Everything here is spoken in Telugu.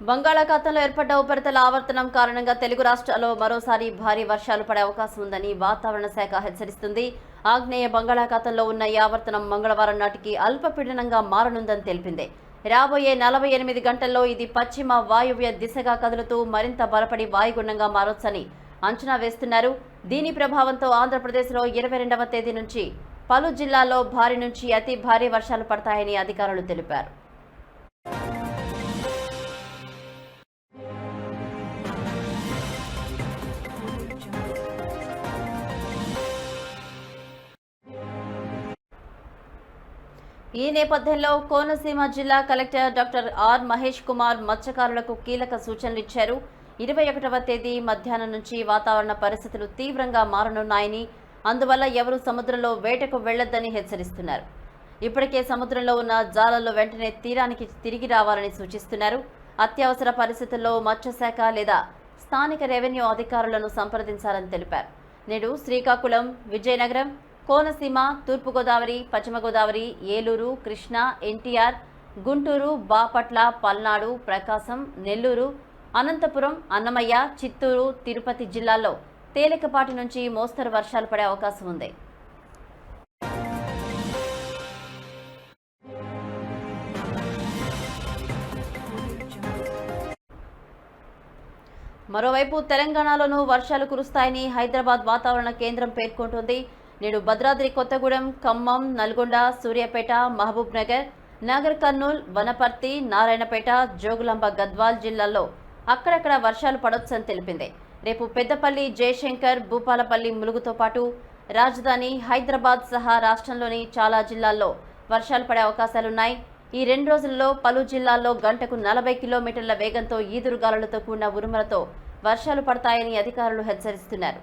బంగాళాఖాతంలో ఏర్పడ్డ ఉపరితల ఆవర్తనం కారణంగా తెలుగు రాష్ట్రాల్లో మరోసారి భారీ వర్షాలు పడే అవకాశం ఉందని వాతావరణ శాఖ హెచ్చరిస్తుంది. ఆగ్నేయ బంగాళాఖాతంలో ఉన్న ఈ ఆవర్తనం మంగళవారం నాటికి అల్పపీడనంగా మారనుందని తెలిపింది. రాబోయే నలభై ఎనిమిది గంటల్లో ఇది పశ్చిమ వాయువ్య దిశగా కదులుతూ మరింత బలపడి వాయుగుండంగా మారొచ్చని అంచనా వేస్తున్నారు. దీని ప్రభావంతో ఆంధ్రప్రదేశ్లో ఇరవై రెండవ తేదీ నుంచి పలు జిల్లాల్లో భారీ నుంచి అతి భారీ వర్షాలు పడతాయని అధికారులు తెలిపారు. ఈ నేపథ్యంలో కోనసీమ జిల్లా collector doctor R Mahesh Kumar మత్స్యకారులకు కీలక సూచనలు ఇచ్చారు. ఇరవై ఒకటవ తేదీ మధ్యాహ్నం నుంచి వాతావరణ పరిస్థితులు తీవ్రంగా మారనున్నాయని అందువల్ల ఎవరూ సముద్రంలో వేటకు వెళ్ళొద్దని హెచ్చరిస్తున్నారు. ఇప్పటికే సముద్రంలో ఉన్న జాలల్లో వెంటనే తీరానికి తిరిగి రావాలని సూచిస్తున్నారు. అత్యవసర పరిస్థితుల్లో మత్స్యశాఖ లేదా స్థానిక రెవెన్యూ అధికారులను సంప్రదించాలని తెలిపారు. నేడు శ్రీకాకుళం విజయనగరం కోనసీమ తూర్పుగోదావరి పశ్చిమ గోదావరి ఏలూరు కృష్ణా ఎన్టీఆర్ గుంటూరు బాపట్ల పల్నాడు ప్రకాశం నెల్లూరు అనంతపురం అన్నమయ్య చిత్తూరు తిరుపతి జిల్లాల్లో తేలికపాటి నుంచి మోస్తరు వర్షాలు పడే అవకాశం ఉంది. మరోవైపు తెలంగాణలోనూ వర్షాలు కురుస్తాయని హైదరాబాద్ వాతావరణ కేంద్రం పేర్కొంటోంది. నేడు భద్రాద్రి కొత్తగూడెం ఖమ్మం నల్గొండ సూర్యాపేట మహబూబ్ నగర్ నాగర్ కర్నూల్ వనపర్తి నారాయణపేట జోగులాంబ గద్వాల్ జిల్లాల్లో అక్కడక్కడ వర్షాలు పడొచ్చని తెలిపింది. రేపు పెద్దపల్లి జయశంకర్ భూపాలపల్లి ములుగుతో పాటు రాజధాని హైదరాబాద్ సహా రాష్ట్రంలోని చాలా జిల్లాల్లో వర్షాలు పడే అవకాశాలున్నాయి. ఈ రెండు రోజుల్లో పలు జిల్లాల్లో గంటకు నలభై కిలోమీటర్ల వేగంతో ఈదురుగాలులతో కూడిన ఉరుములతో వర్షాలు పడతాయని అధికారులు హెచ్చరిస్తున్నారు.